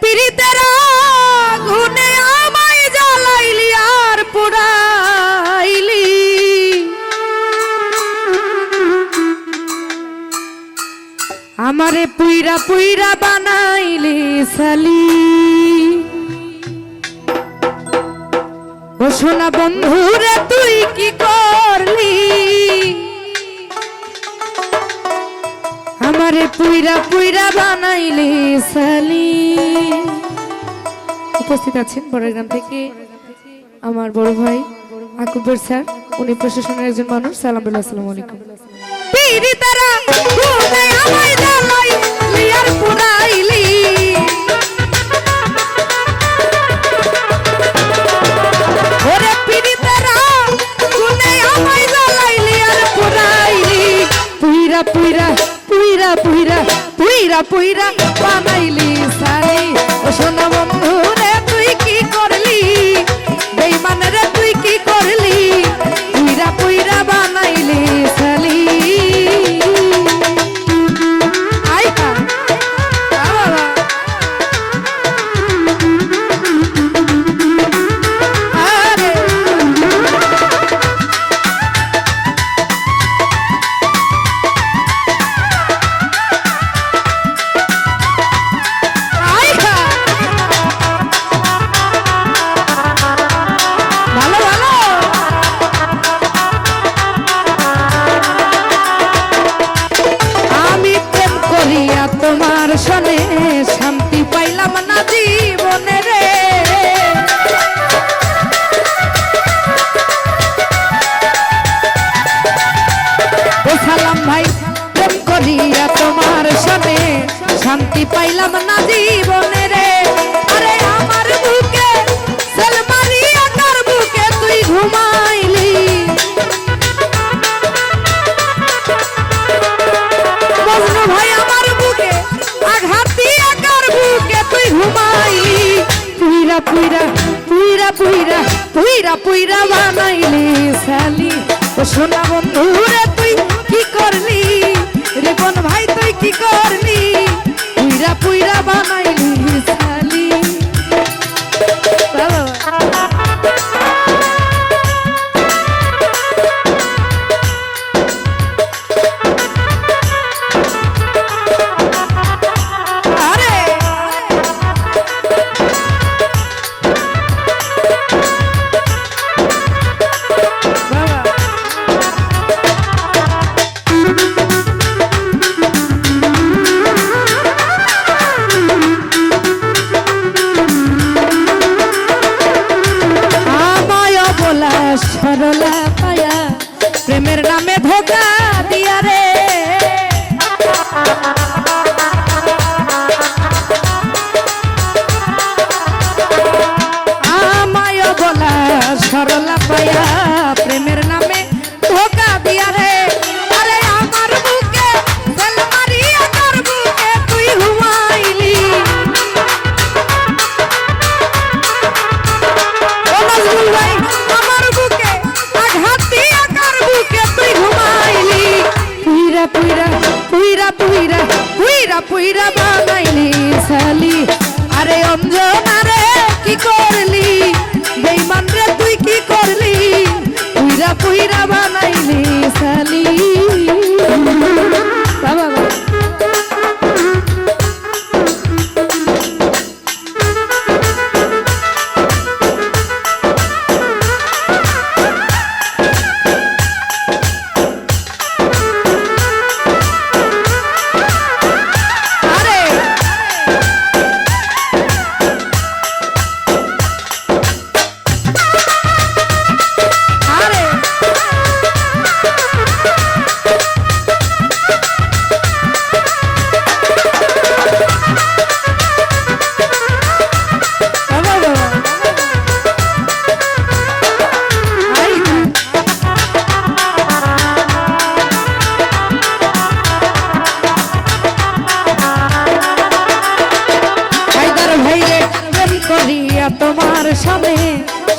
পীড়িতের ঘুনে আমায় জ্বালাইলি আর পুরাইলি আমারে পুইরা পুইরা বানাইলি সালি ও সোনা বন্ধুরে পুইরা পুইরা বানাইলি সালি। উপস্থিত আছেন বড়গ্রাম থেকে আমার বড় ভাই আকুবর স্যার। উনি প্রশাসনের একজন মানুষ। সালাম আসসালাম আলাইকুম। তারা আমায় দালাই লিয়ার পুরাইল পইরা দর্শনে শান্তি পাইলাম না জি। পুইরা পুইরা বানাইলি সালি ও সোনা বন্ধুরা, তুই কি করলি? রিপন ভাই, তুই কি করলি?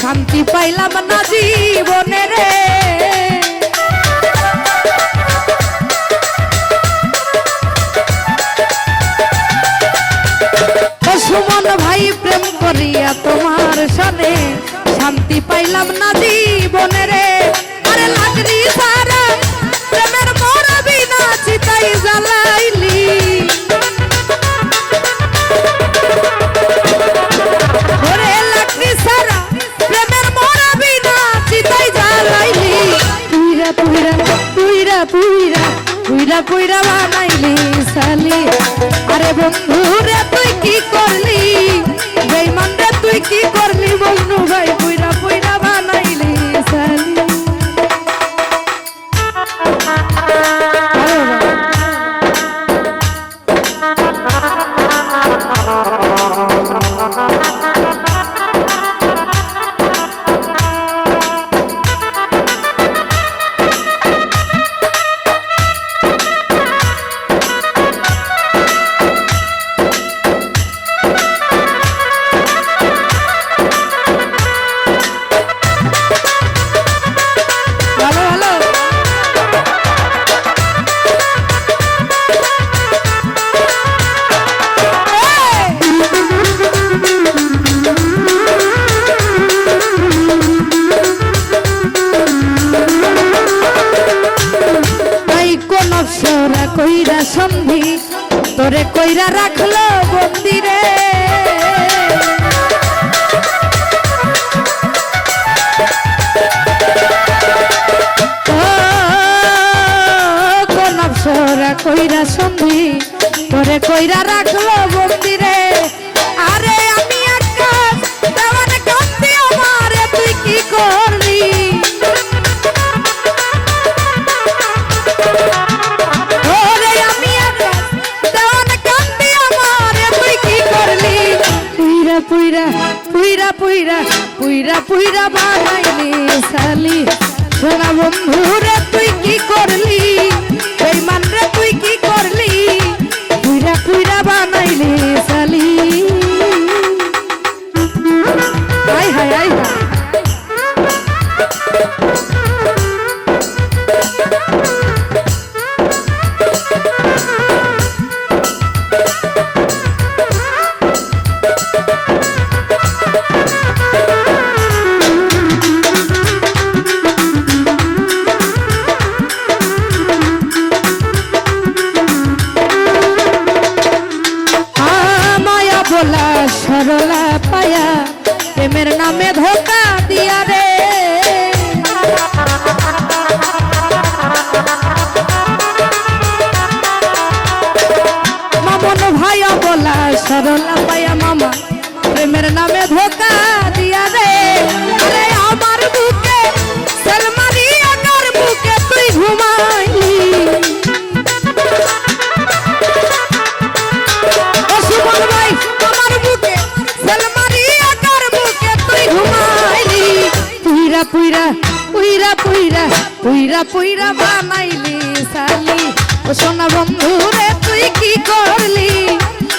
শান্তি পাইলাম না জীবনে রে। সুমন ভাই প্রেম করিয়া তোমার সাথে শান্তি পাইলাম না জীবনে রে। আরে লাগনি সারা, প্রেমের মরা বিনা চিতাই জ্বালাইলি। কইরা রাখল। পুইরা পুইরা পুইরা বানাইলি সালি সোনা বন্ধু রে তুই কি করলি? সরলা পায়া মামা, প্রেমের নামে ধোকা দিয়া রে আরে আমার বুকে সেলমারি আকার বুকে তুই ঘুমাইলি। পুইরা পুইরা পুইরা পুইরা পুইরা বানাইলি সালি ও সোনা বন্ধু রে তুই